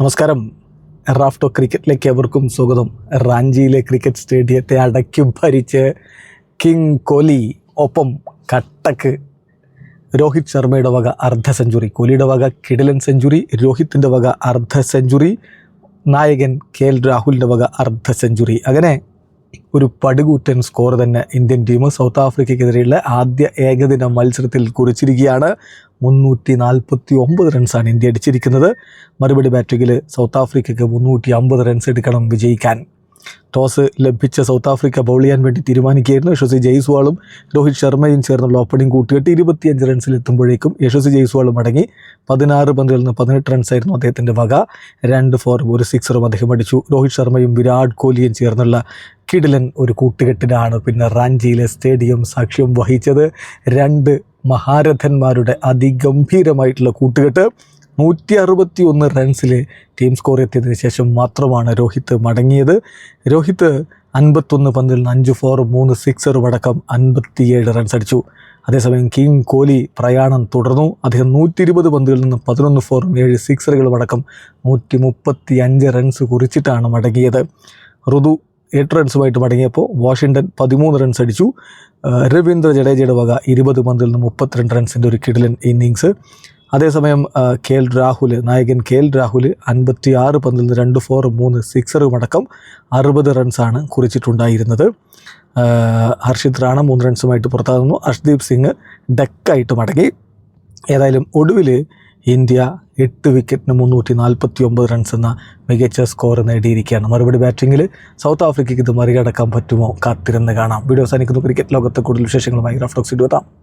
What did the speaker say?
നമസ്കാരം. റാഫ്റ്റോ ക്രിക്കറ്റിലേക്ക് എവർക്കും സ്വാഗതം. റാഞ്ചിയിലെ ക്രിക്കറ്റ് സ്റ്റേഡിയത്തെ അടക്കി ഭരിച്ച് കിങ് കോലി ഒപ്പം കട്ടക്ക് രോഹിത് ശർമ്മയുടെ വക അർദ്ധ സെഞ്ചുറി കോഹ്ലിയുടെ വക കിടിലൻ സെഞ്ചുറി രോഹിത്തിന്റെ വക അർദ്ധ സെഞ്ചുറി നായകൻ കെ എൽ രാഹുലിന്റെ വക അർദ്ധ സെഞ്ചുറി. അങ്ങനെ ഒരു പടുകൂറ്റൻ സ്കോർ തന്നെ ഇന്ത്യൻ ടീം സൗത്ത് ആഫ്രിക്കയ്ക്കെതിരെയുള്ള ആദ്യ ഏകദിന മത്സരത്തിൽ കുറിച്ചിരിക്കുകയാണ്. മുന്നൂറ്റി നാൽപ്പത്തി ഒമ്പത് റൺസാണ് ഇന്ത്യ അടിച്ചിരിക്കുന്നത്. മറുപടി ബാറ്റിങ്ങിൽ സൗത്ത് ആഫ്രിക്കയ്ക്ക് മുന്നൂറ്റി അമ്പത് റൺസ് എടുക്കണം വിജയിക്കാൻ. ടോസ് ലഭിച്ച സൗത്ത് ആഫ്രിക്ക ബൗൾ ചെയ്യാൻ വേണ്ടി തീരുമാനിക്കുകയായിരുന്നു. യശസ്വി ജയ്സ്വാളും രോഹിത് ശർമ്മയും ചേർന്നുള്ള ഓപ്പണിംഗ് കൂട്ടുകെട്ട് ഇരുപത്തിയഞ്ച് റൺസിലെത്തുമ്പോഴേക്കും യശസ്വി ജയ്സ്വാളും അടങ്ങി. പതിനാറ് പന്തുകളിൽ നിന്ന് പതിനെട്ട് റൺസായിരുന്നു അദ്ദേഹത്തിന്റെ വക. രണ്ട് ഫോറും ഒരു സിക്സറും അദ്ദേഹം അടിച്ചു. രോഹിത് ശർമ്മയും വിരാട് കോഹ്ലിയും ചേർന്നുള്ള കിടിലൻ ഒരു കൂട്ടുകെട്ടിനാണ് പിന്നെ റാഞ്ചിയിലെ സ്റ്റേഡിയം സാക്ഷ്യം വഹിച്ചത്. രണ്ട് മഹാരഥന്മാരുടെ അതിഗംഭീരമായിട്ടുള്ള കൂട്ടുകെട്ട്. നൂറ്റി അറുപത്തി ഒന്ന് റൺസിൽ ടീം സ്കോർ എത്തിയതിന് ശേഷം മാത്രമാണ് രോഹിത് മടങ്ങിയത്. രോഹിത് അൻപത്തൊന്ന് പന്തിൽ നിന്ന് അഞ്ച് ഫോറും മൂന്ന് സിക്സറും അടക്കം അൻപത്തിയേഴ് റൺസ് അടിച്ചു. അതേസമയം കിങ് കോഹ്ലി പ്രയാണം തുടർന്നു. അദ്ദേഹം നൂറ്റി ഇരുപത് പന്തുകളിൽ നിന്ന് പതിനൊന്ന് ഫോറും ഏഴ് സിക്സറുകളും അടക്കം നൂറ്റി മുപ്പത്തി അഞ്ച് റൺസ് കുറിച്ചിട്ടാണ് മടങ്ങിയത്. ഋതു എട്ട് റൺസുമായിട്ട് മടങ്ങിയപ്പോൾ വാഷിങ്ടൺ പതിമൂന്ന് റൺസ് അടിച്ചു. രവീന്ദ്ര ജഡേജയുടെ വക ഇരുപത് പന്തിൽ നിന്ന് മുപ്പത്തിരണ്ട് റൺസിന്റെ ഒരു കിടിലൻ ഇന്നിങ്സ്. അതേസമയം കെ എൽ രാഹുൽ നായകൻ കെ എൽ രാഹുൽ അൻപത്തി ആറ് പന്തിൽ നിന്ന് രണ്ട് ഫോർ മൂന്ന് സിക്സറും അടക്കം അറുപത് റൺസാണ് കുറിച്ചിട്ടുണ്ടായിരുന്നത്. ഹർഷിത് റാണ മൂന്ന് റൺസുമായിട്ട് പുറത്താകുന്നു. ഹർഷ്ദീപ് സിംഗ് ഡെക്കായിട്ട് മടങ്ങി. ഏതായാലും ഒടുവിൽ ഇന്ത്യ എട്ട് വിക്കറ്റിന് മുന്നൂറ്റി നാൽപ്പത്തി ഒമ്പത് റൺസ് എന്ന മികച്ച സ്കോർ നേടിയിരിക്കുകയാണ്. മറുപടി ബാറ്റിങ്ങിൽ സൗത്ത് ആഫ്രിക്കയ്ക്ക് ഇത് മറികടക്കാൻ പറ്റുമോ കാത്തിരുന്ന് കാണാം. വീഡിയോ അവസാനിക്കുന്നു. ക്രിക്കറ്റ് ലോകത്തെ കൂടുതൽ വിശേഷങ്ങളുമായി റഫ്റ്റോക്സ് എത്താം